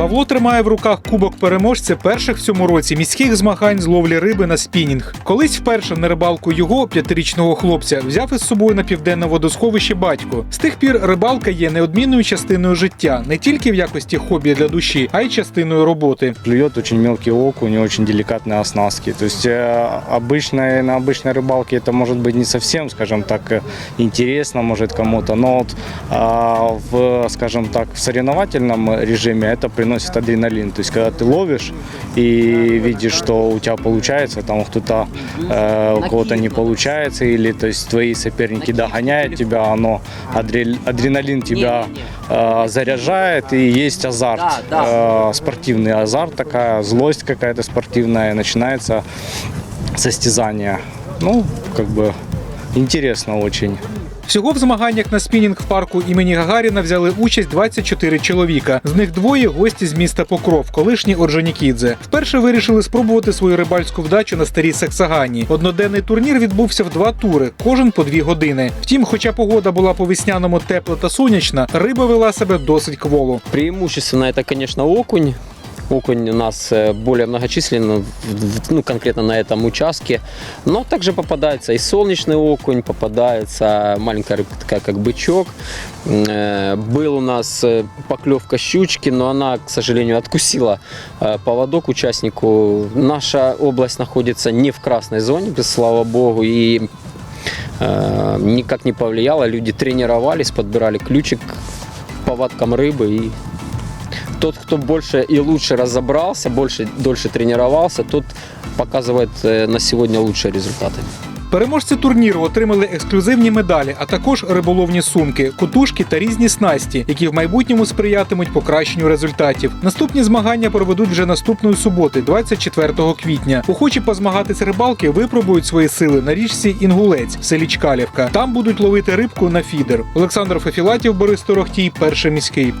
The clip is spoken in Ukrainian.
Павло тримає в руках кубок переможця перших в цьому році міських змагань з ловлі риби на спінінг. Колись вперше на рибалку його п'ятирічного хлопця взяв із собою на південне водосховище батько. З тих пір рибалка є неодмінною частиною життя, не тільки в якості хобі для душі, а й частиною роботи. Клюет очень мелкий окунь, очень деликатные оснастки. То есть э, обычной, на обычной рыбалке это может быть не совсем, скажем так, э, интересно может кому-то, но вот, а, в, скажем так, в соревновательном режиме это приносит адреналин. То есть когда ты ловишь и видишь, что у тебя получается, там кто-то э, у кого-то не получается, или то есть твои соперники догоняют тебя, оно адре- адреналин тебя э, заряжает и есть азарт, э, спортивный азарт такая, злость какая-то спортивная, начинается состязание. Ну, как бы интересно очень. Всього в змаганнях на спінінг парку імені Гагаріна взяли участь 24 чоловіка. З них двоє гості з міста Покров, колишні Орджонікідзе. Вперше вирішили спробувати свою рибальську вдачу на старій Саксагані. Одноденний турнір відбувся в два тури, кожен по дві години. Втім, хоча погода була по весняному тепла та сонячна, риба вела себе досить кволо. Преимущественно это, конечно, окунь. Окунь у нас э, более многочислен, в- в- ну, конкретно на этом участке. Но также попадается и солнечный окунь, попадается маленькая рыбка, такая как бычок. Э, Был у нас э, поклевка щучки, но она, к сожалению, откусила поводок участнику. Наша область находится не в красной зоне, слава богу, и никак не повлияло. Люди тренировались, подбирали ключик повадкам рыбы и тот, кто больше и лучше разобрался, больше, дольше тренировался, тот показывает э, на сегодня лучшие результаты. Переможці турніру отримали ексклюзивні медалі, а також риболовні сумки, кутушки та різні снасті, які в майбутньому сприятимуть покращенню результатів. Наступні змагання проведуть вже наступної суботи, 24 квітня. Охочі позмагатись рибалки випробують свої сили на річці Інгулець в селі Чкалівка. Там будуть ловити рибку на фідер. Олександр Фефілатів, Борис Торохтій, перший міський.